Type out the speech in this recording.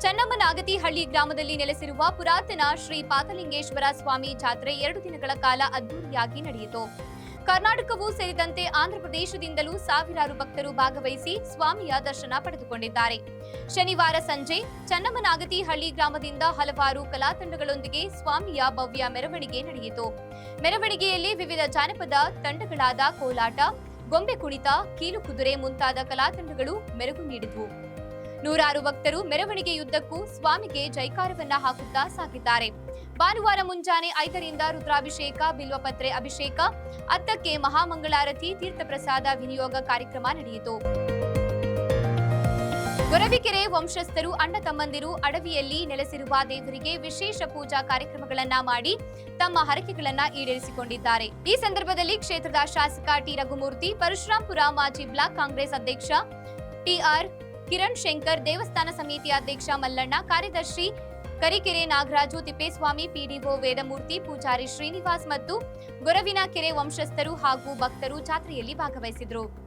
ಚನ್ನಮ್ಮನಾಗತಿಹಳ್ಳಿ ಗ್ರಾಮದಲ್ಲಿ ನೆಲೆಸಿರುವ ಪುರಾತನ ಶ್ರೀ ಪಾತಲಿಂಗೇಶ್ವರ ಸ್ವಾಮಿ ಜಾತ್ರೆ ಎರಡು ದಿನಗಳ ಕಾಲ ಅದ್ದೂರಿಯಾಗಿ ನಡೆಯಿತು. ಕರ್ನಾಟಕವೂ ಸೇರಿದಂತೆ ಆಂಧ್ರಪ್ರದೇಶದಿಂದಲೂ ಸಾವಿರಾರು ಭಕ್ತರು ಭಾಗವಹಿಸಿ ಸ್ವಾಮಿಯ ದರ್ಶನ ಪಡೆದುಕೊಂಡಿದ್ದಾರೆ. ಶನಿವಾರ ಸಂಜೆ ಚನ್ನಮ್ಮನಾಗತಿಹಳ್ಳಿ ಗ್ರಾಮದಿಂದ ಹಲವಾರು ಕಲಾತಂಡಗಳೊಂದಿಗೆ ಸ್ವಾಮಿಯ ಭವ್ಯ ಮೆರವಣಿಗೆ ನಡೆಯಿತು. ಮೆರವಣಿಗೆಯಲ್ಲಿ ವಿವಿಧ ಜಾನಪದ ತಂಡಗಳಾದ ಕೋಲಾಟ, ಗೊಂಬೆ ಕುಣಿತ, ಕೀಲು ಕುದುರೆ ಮುಂತಾದ ಕಲಾತಂಡಗಳು ಮೆರುಗು ನೀಡಿದ್ವು. ನೂರಾರು ಭಕ್ತರು ಮೆರವಣಿಗೆಯುದ್ದಕ್ಕೂ ಸ್ವಾಮಿಗೆ ಜೈಕಾರವನ್ನ ಹಾಕುತ್ತಾ ಸಾಗಿದ್ದಾರೆ. ಭಾನುವಾರ ಮುಂಜಾನೆ ಐದರಿಂದ ರುದ್ರಾಭಿಷೇಕ, ಬಿಲ್ವಪತ್ರೆ ಅಭಿಷೇಕ, ಹತ್ತಕ್ಕೆ ಮಹಾಮಂಗಳಾರತಿ, ತೀರ್ಥಪ್ರಸಾದ, ವಿನಿಯೋಗ ಕಾರ್ಯಕ್ರಮ ನಡೆಯಿತು. ಗೊರವಿಕೆರೆ ವಂಶಸ್ಥರು, ಅಣ್ಣ ತಮ್ಮಂದಿರು ಅಡವಿಯಲ್ಲಿ ನೆಲೆಸಿರುವ ದೇವರಿಗೆ ವಿಶೇಷ ಪೂಜಾ ಕಾರ್ಯಕ್ರಮಗಳನ್ನ ಮಾಡಿ ತಮ್ಮ ಹರಕೆಗಳನ್ನ ಈಡೇರಿಸಿಕೊಂಡಿದ್ದಾರೆ. ಈ ಸಂದರ್ಭದಲ್ಲಿ ಕ್ಷೇತ್ರದ ಶಾಸಕ ಟಿ. ರಘುಮೂರ್ತಿ, ಪರಶುರಾಂಪುರ ಮಾಜಿ ಬ್ಲಾಕ್ ಕಾಂಗ್ರೆಸ್ ಅಧ್ಯಕ್ಷ ಟಿಆರ್ ಕಿರಣ್ ಶಂಕರ್ ದೇವಸ್ಥಾನ ಸಮಿತಿ ಅಧ್ಯಕ್ಷ ಮಲ್ಲಣ್ಣ, ಕಾರ್ಯದರ್ಶಿ ಕರಿಕೆರೆ ನಾಗರಾಜು, ತಿಪ್ಪೇಸ್ವಾಮಿ, ಪಿಡಿಒ ವೇದಮೂರ್ತಿ, ಪೂಜಾರಿ ಶ್ರೀನಿವಾಸ್ ಮತ್ತು ಗೊರವಿನ ಕೆರೆ ವಂಶಸ್ಥರು ಹಾಗೂ ಭಕ್ತರು ಜಾತ್ರೆಯಲ್ಲಿ ಭಾಗವಹಿಸಿದ್ರು.